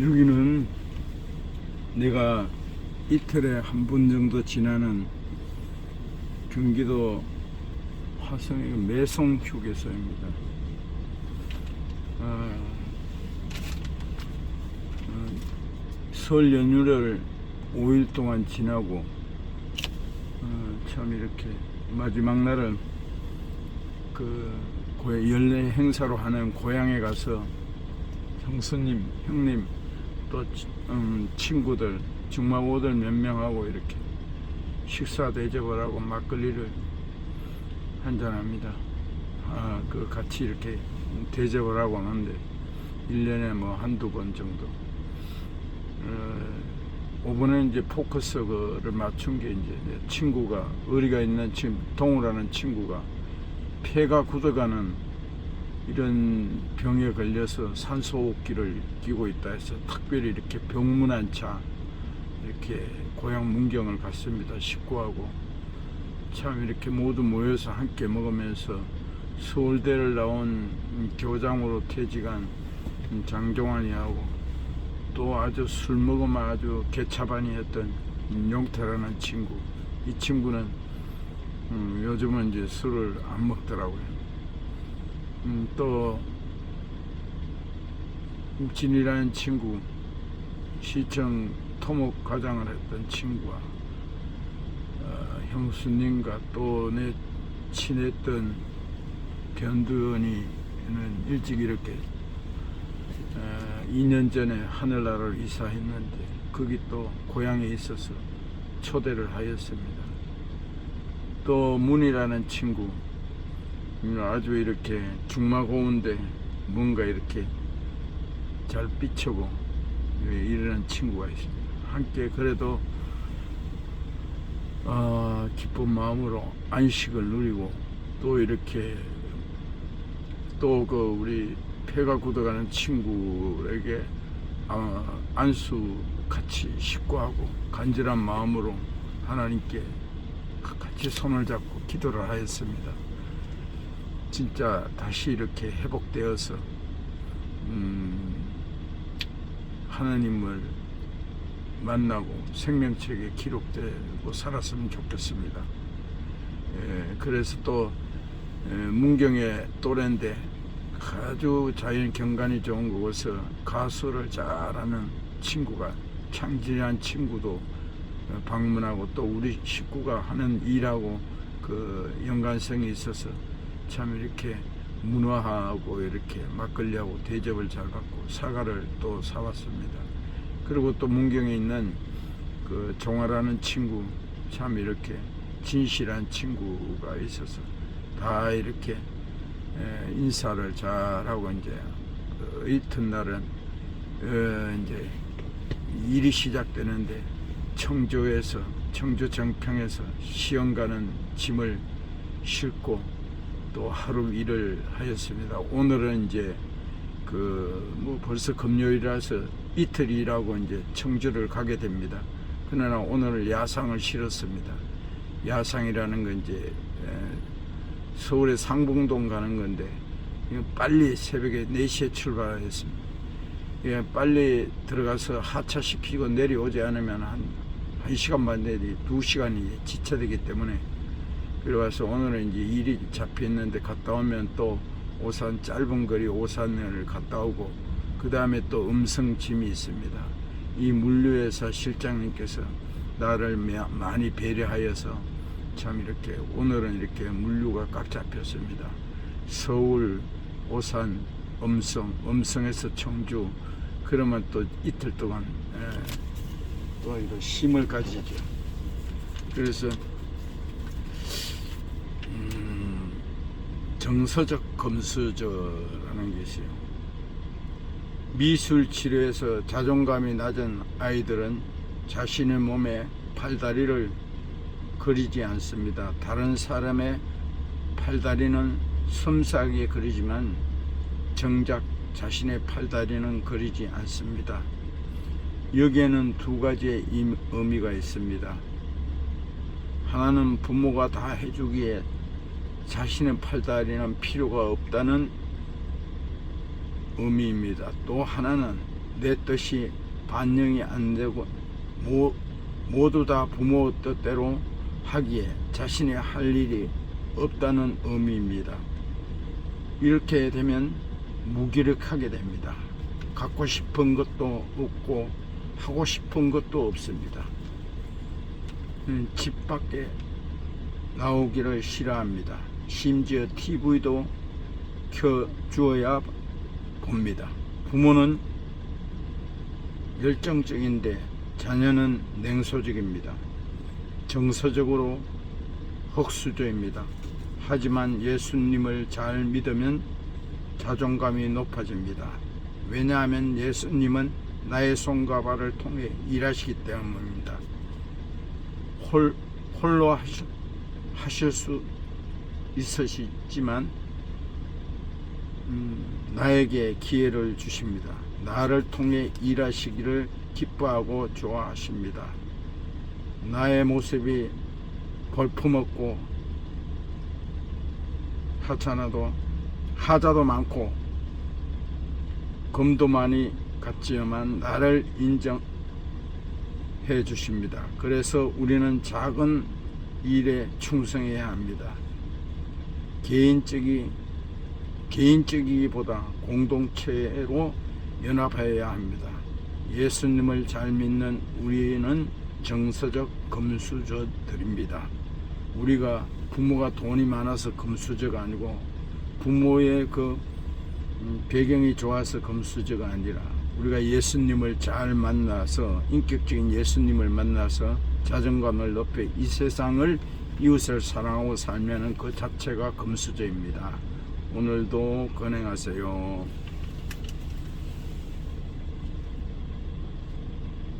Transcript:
여기는 내가 이틀에 한 번 정도 지나는 경기도 화성의 매송 휴게소입니다. 아, 어, 설 연휴를 5일 동안 지나고 어, 참 이렇게 마지막 날은 그 고- 연례 행사로 하는 고향에 가서 형수님, 형님, 또 치- 음, 친구들, 중마고들 몇 명하고 이렇게 식사 대접을 하고 막걸리를 한잔합니다. 아, 그 같이 이렇게 대접을 하고 하는데 1년에 뭐 한두 번 정도. 어, 이번에 이제 포커스를 맞춘 게 이제 내 친구가 의리가 있는 지금 동우라는 친구가 폐가 굳어가는 이런 병에 걸려서 산소호흡기를 끼고 있다 해서 특별히 이렇게 병문안 차 이렇게 고향 문경을 갔습니다. 식구하고. 참 이렇게 모두 모여서 함께 먹으면서 서울대를 나온 음, 교장으로 퇴직한 음, 장종환이하고 또 아주 술 먹으면 아주 개차반이었던 용태라는 친구. 이 친구는 음, 요즘은 이제 술을 안 먹더라고요. 음, 또 진이라는 친구 시청 토목 과장을 했던 친구와 어, 형수님과 또 내 친했던 변두원이는 일찍 이렇게 어, 2년 전에 하늘나라를 이사했는데 거기 또 고향에 있어서 초대를 하였습니다. 또 문이라는 친구 음, 아주 이렇게 중마고운데 뭔가 이렇게 잘 삐쳐고 예, 이러는 친구가 있습니다. 함께 그래도 아, 기쁜 마음으로 안식을 누리고 또 이렇게 또 그 우리 폐가 굳어가는 친구에게 아, 안수 같이 식구하고 간절한 마음으로 하나님께 같이 손을 잡고 기도를 하였습니다. 진짜 다시 이렇게 회복되어서 음, 하나님을 만나고 생명책에 기록되고 살았으면 좋겠습니다. 예, 그래서 또 예, 문경의 또래인데 아주 자연 경관이 좋은 곳에서 가수를 잘하는 친구가 창진한 친구도 어, 방문하고 또 우리 식구가 하는 일하고 그 연관성이 있어서 참 이렇게 문화하고 이렇게 막걸리하고 대접을 잘 받고 사과를 또 사왔습니다. 그리고 또 문경에 있는 그 종아라는 친구 참 이렇게 진실한 친구가 있어서 다 이렇게 에, 인사를 잘하고 이제 그 이튿날은 어, 이제 일이 시작되는데 청주에서 청주 정평에서 시험 가는 짐을 싣고 또 하루 일을 하였습니다. 오늘은 이제 그 뭐 벌써 금요일이라서 이틀 일하고 이제 청주를 가게 됩니다. 그러나 오늘 야상을 실었습니다. 야상이라는 건 이제 에, 서울의 상봉동 가는 건데 빨리 새벽에 4시에 출발했습니다. 예, 빨리 들어가서 하차시키고 내려오지 않으면 한 1시간 반 내지 2시간이 지체되기 때문에 그래서 오늘은 이제 일이 잡혔는데 갔다 오면 또 오산 짧은 거리 오산을 갔다 오고 그 다음에 또 음성 짐이 있습니다. 이 물류회사 실장님께서 나를 매- 많이 배려하여서 참 이렇게 오늘은 이렇게 물류가 꽉 잡혔습니다. 서울, 오산, 음성, 음성에서 청주 그러면 또 이틀 동안 예, 또 이거 힘을 가지죠. 그래서 음, 정서적 검수저라는 것이요. 미술 치료에서 자존감이 낮은 아이들은 자신의 몸에 팔다리를 그리지 않습니다. 다른 사람의 팔다리는 섬세하게 그리지만 정작 자신의 팔다리는 그리지 않습니다. 여기에는 두 가지의 임- 의미가 있습니다. 하나는 부모가 다 해주기에 자신의 팔다리는 필요가 없다는 의미입니다. 또 하나는 내 뜻이 반영이 안 되고 모, 모두 다 부모 뜻대로 하기에 자신이 할 일이 없다는 의미입니다. 이렇게 되면 무기력하게 됩니다. 갖고 싶은 것도 없고 하고 싶은 것도 없습니다. 음, 집 밖에 나오기를 싫어합니다. 심지어 TV도 켜 주어야 봅니다. 부모는 열정적인데 자녀는 냉소적입니다. 정서적으로 흑수저입니다. 하지만 예수님을 잘 믿으면 자존감이 높아집니다. 왜냐하면 예수님은 나의 손과 발을 통해 일하시기 때문입니다. 홀, 홀로 하실, 하실 수 있으시지만 음, 나에게 기회를 주십니다. 나를 통해 일하시기를 기뻐하고 좋아하십니다. 나의 모습이 볼품없고 하찮아도 하자도 많고 금도 많이 갔지만 나를 인정해 주십니다. 그래서 우리는 작은 일에 충성해야 합니다. 개인적이 개인적이기보다 공동체로 연합해야 합니다. 예수님을 잘 믿는 우리는 정서적 금수저들입니다. 우리가 부모가 돈이 많아서 금수저가 아니고 부모의 그 음, 배경이 좋아서 금수저가 아니라 우리가 예수님을 잘 만나서 인격적인 예수님을 만나서 자존감을 높여 이 세상을 이웃을 사랑하고 살면은 그 자체가 금수저입니다. 오늘도 건행하세요.